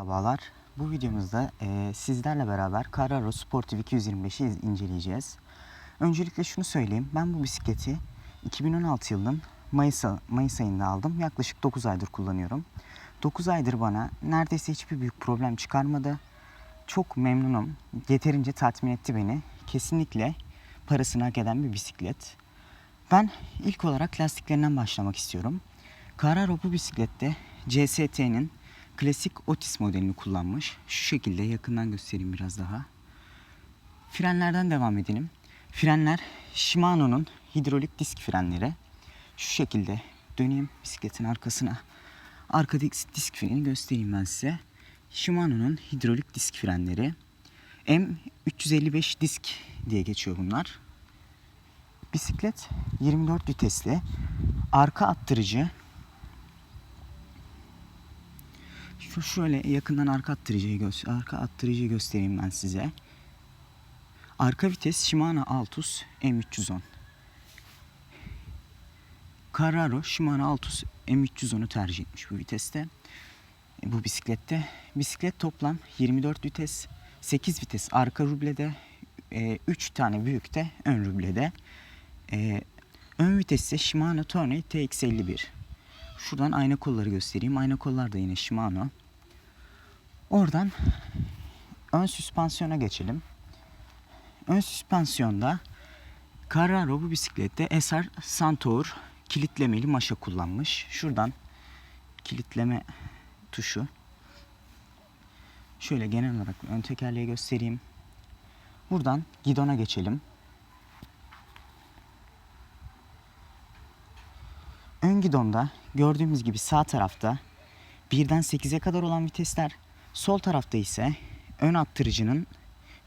Merhabalar. Bu videomuzda eee, sizlerle beraber Carraro Sportive 225'i iz- inceleyeceğiz. Öncelikle şunu söyleyeyim. Ben bu bisikleti 2016 yılının Mayıs, Mayıs ayında aldım. Yaklaşık 9 aydır kullanıyorum. 9 aydır bana neredeyse hiçbir büyük problem çıkarmadı. Çok memnunum. Yeterince tatmin etti beni. Kesinlikle parasını hak eden bir bisiklet. Ben ilk olarak lastiklerinden başlamak istiyorum. Carraro bu bisiklette CST'nin klasik Otis modelini kullanmış. Şu şekilde yakından göstereyim biraz daha. Frenlerden devam edelim. Frenler Shimano'nun hidrolik disk frenleri. Şu şekilde döneyim bisikletin arkasına. Arka disk, disk freni göstereyim ben size. Shimano'nun hidrolik disk frenleri. M355 disk diye geçiyor bunlar. Bisiklet 24 vitesli. Arka attırıcı Şu şöyle yakından arka attırıcıyı göz arka attırıcıyı göstereyim ben size. Arka vites Shimano Altus M310. Carraro Shimano Altus M310'u tercih etmiş bu viteste. E, Bu bisiklette. Bisiklet toplam 24 vites, 8 vites arka rublede, 3 tane büyük de ön rublede. E, ön vites ise Shimano Tourney TX51. Şuradan ayna kolları göstereyim. Ayna kollar da yine Shimano. Oradan ön süspansiyona geçelim. Ön süspansiyonda Carraro bu bisiklette SR Santour kilitlemeli maşa kullanmış. Şuradan kilitleme tuşu. Şöyle genel olarak ön tekerleği göstereyim. Buradan gidona geçelim. Ön gidonda gördüğümüz gibi sağ tarafta birden 8'e kadar olan vitesler, sol tarafta ise ön attırıcının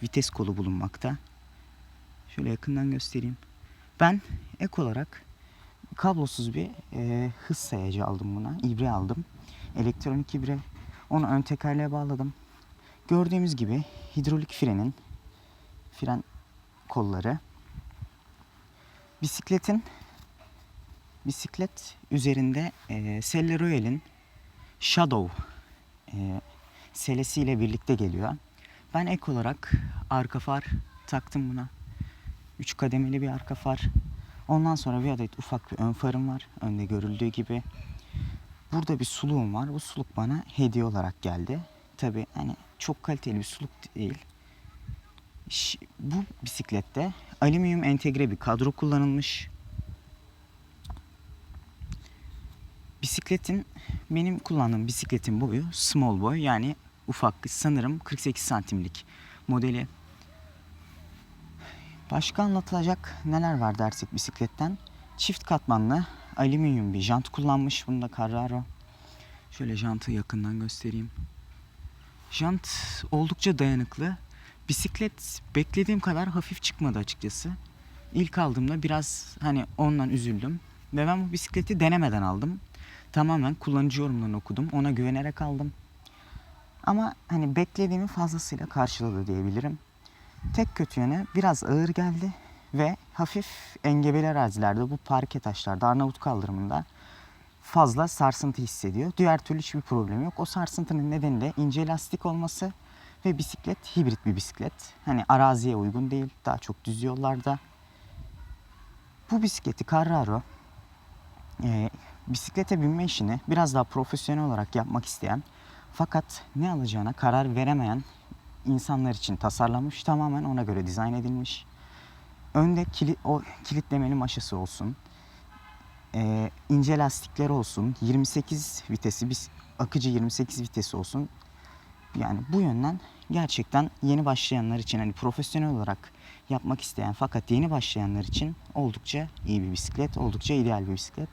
vites kolu bulunmakta. Şöyle yakından göstereyim. Ben ek olarak kablosuz bir e, hız sayacı aldım buna. İbre aldım. Elektronik ibre. Onu ön tekerleğe bağladım. Gördüğümüz gibi hidrolik frenin fren kolları bisikletin bisiklet üzerinde e, Selle Royal'in Shadow e, selesiyle birlikte geliyor. Ben ek olarak arka far taktım buna. 3 kademeli bir arka far. Ondan sonra bir adet ufak bir ön farım var. Önde görüldüğü gibi. Burada bir suluğum var. Bu suluk bana hediye olarak geldi. Tabi hani çok kaliteli bir suluk değil. Bu bisiklette alüminyum entegre bir kadro kullanılmış. Bisikletin benim kullandığım bisikletin boyu small boy yani ufak sanırım 48 santimlik modeli. Başka anlatılacak neler var dersek bisikletten. Çift katmanlı alüminyum bir jant kullanmış. Bunda Carraro. Şöyle jantı yakından göstereyim. Jant oldukça dayanıklı. Bisiklet beklediğim kadar hafif çıkmadı açıkçası. İlk aldığımda biraz hani ondan üzüldüm. Ve ben bu bisikleti denemeden aldım. Tamamen kullanıcı yorumlarını okudum. Ona güvenerek aldım. Ama hani beklediğimi fazlasıyla karşıladı diyebilirim. Tek kötü yönü biraz ağır geldi ve hafif engebeli arazilerde bu parke taşlarda Arnavut kaldırımında fazla sarsıntı hissediyor. Diğer türlü hiçbir problem yok. O sarsıntının nedeni de ince lastik olması ve bisiklet hibrit bir bisiklet. Hani araziye uygun değil. Daha çok düz yollarda. Bu bisikleti Carraro e, bisiklete binme işini biraz daha profesyonel olarak yapmak isteyen fakat ne alacağına karar veremeyen insanlar için tasarlanmış. Tamamen ona göre dizayn edilmiş. Önde kilit, o kilitlemeli maşası olsun. e, ince lastikler olsun. 28 vitesi, biz akıcı 28 vitesi olsun. Yani bu yönden gerçekten yeni başlayanlar için hani profesyonel olarak yapmak isteyen fakat yeni başlayanlar için oldukça iyi bir bisiklet, oldukça ideal bir bisiklet.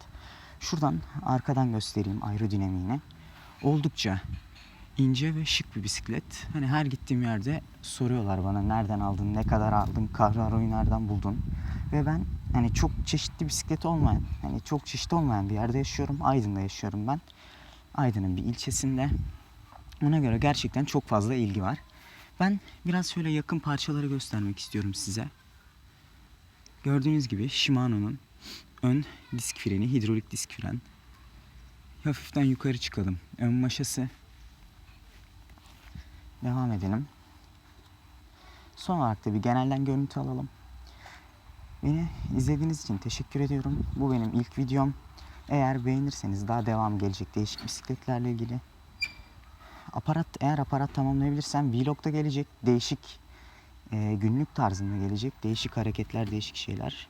Şuradan arkadan göstereyim aerodinamiğini. Oldukça ince ve şık bir bisiklet. Hani her gittiğim yerde soruyorlar bana nereden aldın, ne kadar aldın, Carraro'yu nereden buldun? Ve ben hani çok çeşitli bisiklet olmayan, hani çok çeşitli olmayan bir yerde yaşıyorum. Aydın'da yaşıyorum ben. Aydın'ın bir ilçesinde. Ona göre gerçekten çok fazla ilgi var. Ben biraz şöyle yakın parçaları göstermek istiyorum size. Gördüğünüz gibi Shimano'nun ön disk freni, hidrolik disk fren. Hafiften yukarı çıkalım. Ön maşası devam edelim. Son olarak da bir genelden görüntü alalım. Beni izlediğiniz için teşekkür ediyorum. Bu benim ilk videom. Eğer beğenirseniz daha devam gelecek değişik bisikletlerle ilgili. Aparat eğer aparat tamamlayabilirsem vlogda gelecek değişik e, günlük tarzında gelecek değişik hareketler değişik şeyler.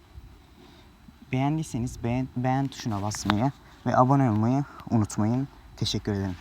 Beğendiyseniz beğen, beğen tuşuna basmayı ve abone olmayı unutmayın. Teşekkür ederim.